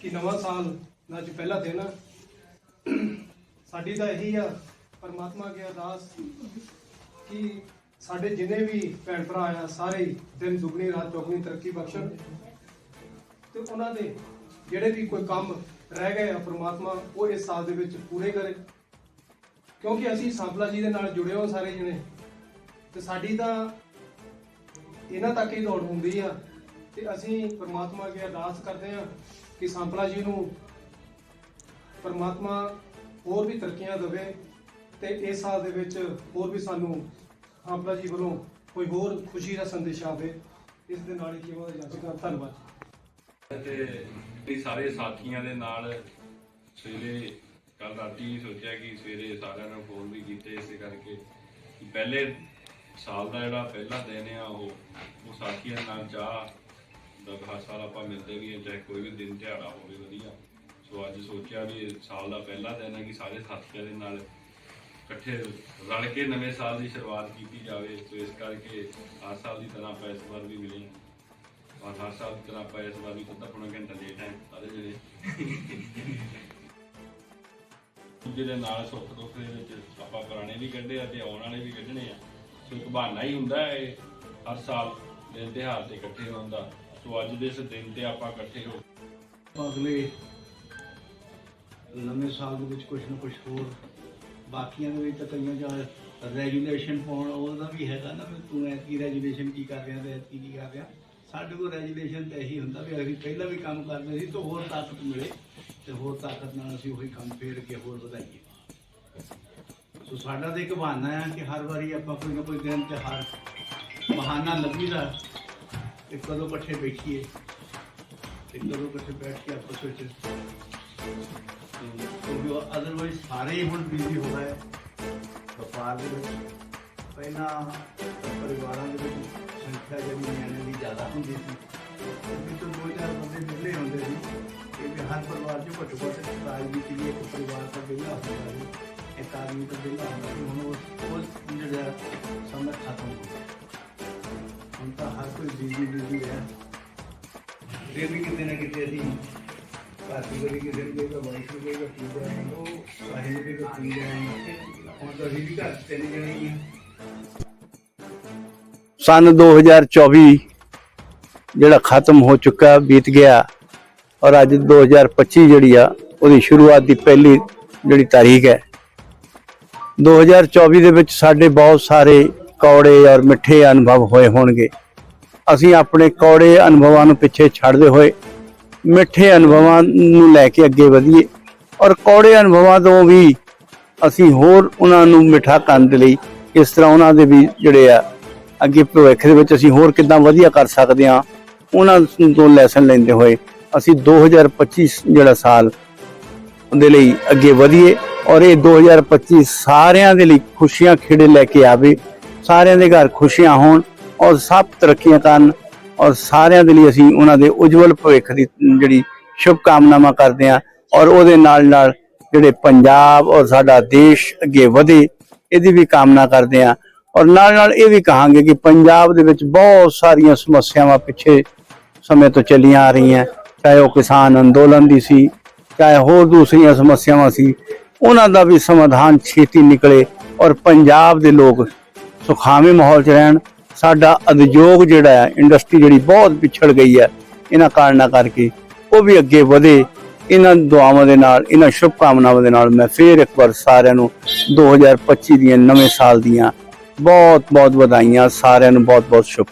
ਕਿ ਨਵਾਂ ਸਾਲ ਦਾ ਅੱਜ ਪਹਿਲਾ ਦਿਨ ਆ। ਸਾਡੀ ਤਾਂ ਇਹੀ ਆ, ਪਰਮਾਤਮਾ ਅੱਗੇ ਅਰਦਾਸ ਕਿ ਸਾਡੇ ਜਿੰਨੇ ਵੀ ਭੈਣ ਭਰਾ ਆ, ਸਾਰੇ ਦਿਨ ਦੁਗਣੀ, ਰਾਤ ਚੌਗਣੀ ਤਰੱਕੀ ਬਖਸ਼ਣ। ਤੇ ਉਹਨਾਂ ਦੇ ਜਿਹੜੇ ਵੀ ਕੋਈ ਕੰਮ ਰਹਿ ਗਏ ਆ ਪਰਮਾਤਮਾ, ਉਹ ਇਸ ਸਾਲ ਦੇ ਵਿੱਚ ਪੂਰੇ ਕਰੇ। ਕਿਉਂਕਿ ਅਸੀਂ ਸਾਂਪਲਾ ਜੀ ਦੇ ਨਾਲ ਜੁੜੇ ਹੋ ਸਾਰੇ ਜਣੇ। ਤੇ ਸਾਡੀ ਤਾਂ ਇਹਨਾਂ ਤੱਕ ਹੀ ਦੌੜ ਹੁੰਦੀ ਆ। ਤੇ ਅਸੀਂ ਪ੍ਰਮਾਤਮਾ ਅੱਗੇ ਅਰਦਾਸ ਕਰਦੇ ਹਾਂ ਕਿ ਸਾਂਪਲਾ ਜੀ ਨੂੰ ਪਰਮਾਤਮਾ ਹੋਰ ਵੀ ਤਰੱਕੀਆਂ ਦੇਵੇ ਤੇ ਇਸ ਸਾਲ ਦੇ ਵਿੱਚ ਹੋਰ ਵੀ ਸਾਨੂੰ ਸਾਂਪਲਾ ਜੀ ਵੱਲੋਂ ਕੋਈ ਹੋਰ ਖੁਸ਼ੀ ਦਾ ਸੰਦੇਸ਼ ਆਵੇ। ਇਸ ਦੇ ਨਾਲ ਹੀ ਕੇਵਲ ਜਾਚਕਾ ਧੰਨਵਾਦ ਤੇ ਵੀ ਸਾਰੇ ਸਾਥੀਆਂ ਦੇ ਨਾਲ ਸਵੇਰੇ ਕੱਲ ਰਾਤੀ ਸੋਚਿਆ ਕਿ ਸਵੇਰੇ ਸਾਰਿਆਂ ਨੂੰ ਫੋਨ ਵੀ ਕੀਤੇ, ਇਸੇ ਕਰਕੇ ਪਹਿਲੇ ਸਾਲ ਦਾ ਜਿਹੜਾ ਪਹਿਲਾ ਦਿਨ ਆ ਉਹ ਉਹ ਸਾਥੀਆਂ ਨਾਲ ਚਾਹ ਦਾ ਹਰ ਸਾਲ ਆਪਾਂ ਮਿਲਦੇ ਵੀ ਹਾਂ, ਚਾਹੇ ਕੋਈ ਵੀ ਦਿਨ ਦਿਹਾੜਾ ਹੋਵੇ, ਵਧੀਆ। ਸੋ ਅੱਜ ਸੋਚਿਆ ਵੀ ਸਾਲ ਦਾ ਪਹਿਲਾ ਦਿਨ ਹੈ ਕਿ ਸਾਰੇ ਸਾਥੀਆਂ ਦੇ ਨਾਲ ਇਕੱਠੇ ਰਲ ਕੇ ਨਵੇਂ ਸਾਲ ਦੀ ਸ਼ੁਰੂਆਤ ਕੀਤੀ ਜਾਵੇ। ਸੋ ਇਸ ਕਰਕੇ ਹਰ ਸਾਲ ਦੀ ਤਰ੍ਹਾਂ ਆਪਾਂ ਇਸ ਵਾਰ ਵੀ ਮਿਲੇ ਔਰ ਹਰ ਸਾਲ ਦੀ ਤਰ੍ਹਾਂ ਆਪਾਂ ਇਸ ਵਾਰ ਵੀ ਅੱਧਾ ਪੌਣਾ ਘੰਟਾ ਲੇਟ ਹੈ, ਸਾਰੇ ਜਿਹੜੇ ਜਿਹਦੇ ਨਾਲ ਸੁੱਖ ਦੁੱਖ ਦੇ ਵਿੱਚ ਆਪਾਂ ਪੁਰਾਣੇ ਵੀ ਕੱਢੇ ਆ ਤੇ ਆਉਣ ਵਾਲੇ ਵੀ ਕੱਢਣੇ ਆ। ਸੋ ਇੱਕ ਬਹਾਨਾ ਹੀ ਹੁੰਦਾ ਹੈ ਇਹ, ਹਰ ਸਾਲ ਦਿਨ ਤਿਉਹਾਰ ਤੇ ਇਕੱਠੇ ਹੋਣ ਦਾ। ਸੋ ਅੱਜ ਦੇ ਇਸ ਦਿਨ ਤੇ ਆਪਾਂ ਇਕੱਠੇ ਹੋ ਅਗਲੇ ਨਵੇਂ ਸਾਲ ਦੇ ਵਿੱਚ ਕੁਝ ਨਾ ਕੁਝ ਹੋਰ ਬਾਕੀਆਂ ਦੇ ਵਿੱਚ ਤਾਂ ਕਈਆਂ ਜਾਂ ਰੈਜੂਲੇਸ਼ਨ ਪਾਉਣ ਉਹਦਾ ਵੀ ਹੈਗਾ ਨਾ ਵੀ ਤੂੰ ਐਤਕੀ ਰੈਜੂਲੇਸ਼ਨ ਕੀ ਕਰ ਰਿਹਾ ਤੇ ਐਤਕੀ ਕੀ ਕਰ ਰਿਹਾ। ਸਾਡੇ ਕੋਲ ਰੈਜੂਲੇਸ਼ਨ ਤਾਂ ਇਹੀ ਹੁੰਦਾ ਵੀ ਅਸੀਂ ਪਹਿਲਾਂ ਵੀ ਕੰਮ ਕਰਦੇ ਸੀ ਤਾਂ ਹੋਰ ਤਾਕਤ ਮਿਲੇ ਤੇ ਹੋਰ ਤਾਕਤ ਨਾਲ ਅਸੀਂ ਉਹੀ ਕੰਮ ਫੇਰ ਕੇ ਹੋਰ ਵਧਾਈਏ। ਸੋ ਸਾਡਾ ਤਾਂ ਇੱਕ ਬਹਾਨਾ ਹੈ ਕਿ ਹਰ ਵਾਰੀ ਆਪਾਂ ਕੋਈ ਨਾ ਕੋਈ ਦਿਨ ਤਿਉਹਾਰ ਬਹਾਨਾ ਲੱਭੀਦਾ। ਕਿ ਕਦੋਂ ਇਕੱਠੇ ਬੈਠੀਏ ਤੇ ਕਦੋਂ ਇਕੱਠੇ ਬੈਠ ਕੇ ਆਪਸ ਵਿੱਚ ਕਿਉਂਕਿ ਅਦਰਵਾਈਜ਼ ਸਾਰੇ ਹੀ ਹੁਣ ਬਿਜ਼ੀ ਹੋ ਗਏ ਵਪਾਰ ਦੇ ਵਿੱਚ ਪਹਿਲਾਂ ਪਰਿਵਾਰਾਂ ਦੇ ਵਿੱਚ ਸੰਖਿਆ ਜਿਹੜੀ ਨਿਆਣਿਆਂ ਦੀ ਜ਼ਿਆਦਾ ਹੁੰਦੀ ਸੀ ਕਿਉਂਕਿ ਤੋਂ ਦੋ ਚਾਰ ਬੰਦੇ ਮਿਲੇ ਹੁੰਦੇ ਸੀ ਕਿ ਵੀ ਹਰ ਪਰਿਵਾਰ 'ਚ ਘੱਟੋ ਘੱਟ ਰਾਜ ਦੀ ਕਿ ਇੱਕ ਪਰਿਵਾਰ ਦਾ ਵਿਹਲਾ ਹੁੰਦਾ ਸੀ ਇੱਕ ਆਦਮੀ ਦਾ ਵਿਹਲਾ ਹੁੰਦਾ ਸੀ ਹੁਣ ਉਹ ਉਹ ਜਿਹੜਾ ਸਮਾਂ ਖਤਮ ਹੋ ਗਿਆ ਹੁਣ ਤਾਂ ਹਰ ਕੋਈ ਬਿਜ਼ੀ ਬਿਜ਼ੀ ਹੈ ਫਿਰ ਵੀ ਕਿਤੇ ਨਾ ਕਿਤੇ ਅਸੀਂ ਭਾਰਤੀ ਕਰੀ ਕਿਸੇ ਨੂੰ ਕੋਈ ਵਾਈਫ ਨੂੰ ਕੋਈ ਪੀ ਜਾਏ ਉਹ ਸਾਰੇ ਨੂੰ ਕੋਈ ਪੀ ਜਾਏ ਹੁਣ ਤਾਂ ਅਸੀਂ ਵੀ ਘਰ 'ਚ ਤਿੰਨ ਸਨ 2024 ਜਿਹੜਾ ਖਤਮ ਹੋ ਚੁੱਕਾ, ਬੀਤ ਗਿਆ ਔਰ ਅੱਜ 2025 ਜਿਹੜੀ ਆ, ਉਹਦੀ ਸ਼ੁਰੂਆਤ ਦੀ ਪਹਿਲੀ ਜਿਹੜੀ ਤਾਰੀਖ ਹੈ। 2024 ਦੇ ਵਿੱਚ ਸਾਡੇ ਬਹੁਤ ਸਾਰੇ ਕੌੜੇ ਔਰ ਮਿੱਠੇ ਅਨੁਭਵ ਹੋਏ ਹੋਣਗੇ। ਅਸੀਂ ਆਪਣੇ ਕੌੜੇ ਅਨੁਭਵਾਂ ਨੂੰ ਪਿੱਛੇ ਛੱਡਦੇ ਹੋਏ ਮਿੱਠੇ ਅਨੁਭਵਾਂ ਨੂੰ ਲੈ ਕੇ ਅੱਗੇ ਵਧੀਏ ਔਰ ਕੌੜੇ ਅਨੁਭਵਾਂ ਤੋਂ ਵੀ ਅਸੀਂ ਹੋਰ ਉਹਨਾਂ ਨੂੰ ਮਿੱਠਾ ਕਰਨ ਦੇ ਲਈ ਇਸ ਤਰ੍ਹਾਂ ਉਹਨਾਂ ਦੇ ਵੀ ਜਿਹੜੇ ਆ ਅੱਗੇ ਭਵਿੱਖ ਦੇ ਵਿੱਚ ਅਸੀਂ ਹੋਰ ਕਿੱਦਾਂ ਵਧੀਆ ਕਰ ਸਕਦੇ ਹਾਂ, ਉਹਨਾਂ ਤੋਂ ਲੈਸਨ ਲੈਂਦੇ ਹੋਏ ਅਸੀਂ 2025 ਜਿਹੜਾ ਸਾਲ ਉਹਦੇ ਲਈ ਅੱਗੇ ਵਧੀਏ ਔਰ ਇਹ 2025 ਸਾਰਿਆਂ ਦੇ ਲਈ ਖੁਸ਼ੀਆਂ ਖੇੜੇ ਲੈ ਕੇ ਆਵੇ ਸਾਰਿਆਂ ਦੇ ਘਰ ਖੁਸ਼ੀਆਂ ਹੋਣ ਔਰ ਸਭ ਤਰੱਕੀਆਂ ਕਰਨ ਔਰ ਸਾਰਿਆਂ ਦੇ ਲਈ ਅਸੀਂ ਉਹਨਾਂ ਦੇ ਉਜਵਲ ਭਵਿੱਖ ਦੀ ਜਿਹੜੀ ਸ਼ੁਭ ਕਾਮਨਾਵਾਂ ਕਰਦੇ ਹਾਂ ਔਰ ਉਹਦੇ ਨਾਲ ਨਾਲ ਜਿਹੜੇ ਪੰਜਾਬ ਔਰ ਸਾਡਾ ਦੇਸ਼ ਅੱਗੇ ਵਧੇ, ਇਹਦੀ ਵੀ ਕਾਮਨਾ ਕਰਦੇ ਹਾਂ ਔਰ ਨਾਲ ਨਾਲ ਇਹ ਵੀ ਕਹਾਂਗੇ ਕਿ ਪੰਜਾਬ ਦੇ ਵਿੱਚ ਬਹੁਤ ਸਾਰੀਆਂ ਸਮੱਸਿਆਵਾਂ ਪਿੱਛੇ ਸਮੇਂ ਤੋਂ ਚੱਲੀਆਂ ਆ ਰਹੀਆਂ। ਚਾਹੇ ਉਹ ਕਿਸਾਨ ਅੰਦੋਲਨ ਦੀ ਸੀ, ਚਾਹੇ ਹੋਰ ਦੂਸਰੀਆਂ ਸਮੱਸਿਆਵਾਂ ਸੀ, ਉਹਨਾਂ ਦਾ ਵੀ ਸਮਾਧਾਨ ਛੇਤੀ ਨਿਕਲੇ ਔਰ ਪੰਜਾਬ ਦੇ ਲੋਕ ਸੁਖਾਵੇਂ ਮਾਹੌਲ 'ਚ ਰਹਿਣ, ਸਾਡਾ ਉਦਯੋਗ ਜਿਹੜਾ ਹੈ ਇੰਡਸਟਰੀ ਜਿਹੜੀ ਬਹੁਤ ਪਿਛੜ ਗਈ ਹੈ, ਇਹਨਾਂ ਕਾਰਨਾਂ ਕਰਕੇ ਉਹ ਵੀ ਅੱਗੇ ਵਧੇ, ਇਹਨਾਂ ਦੁਆਵਾਂ ਦੇ ਨਾਲ, ਇਹਨਾਂ ਸ਼ੁਭ ਕਾਮਨਾਵਾਂ ਦੇ ਨਾਲ ਮੈਂ ਫੇਰ ਇੱਕ ਵਾਰ ਸਾਰਿਆਂ ਨੂੰ 2025 ਦੀਆਂ ਨਵੇਂ ਸਾਲ ਦੀਆਂ ਬਹੁਤ ਬਹੁਤ ਵਧਾਈਆਂ, ਸਾਰਿਆਂ ਨੂੰ ਬਹੁਤ ਬਹੁਤ ਸ਼ੁਭ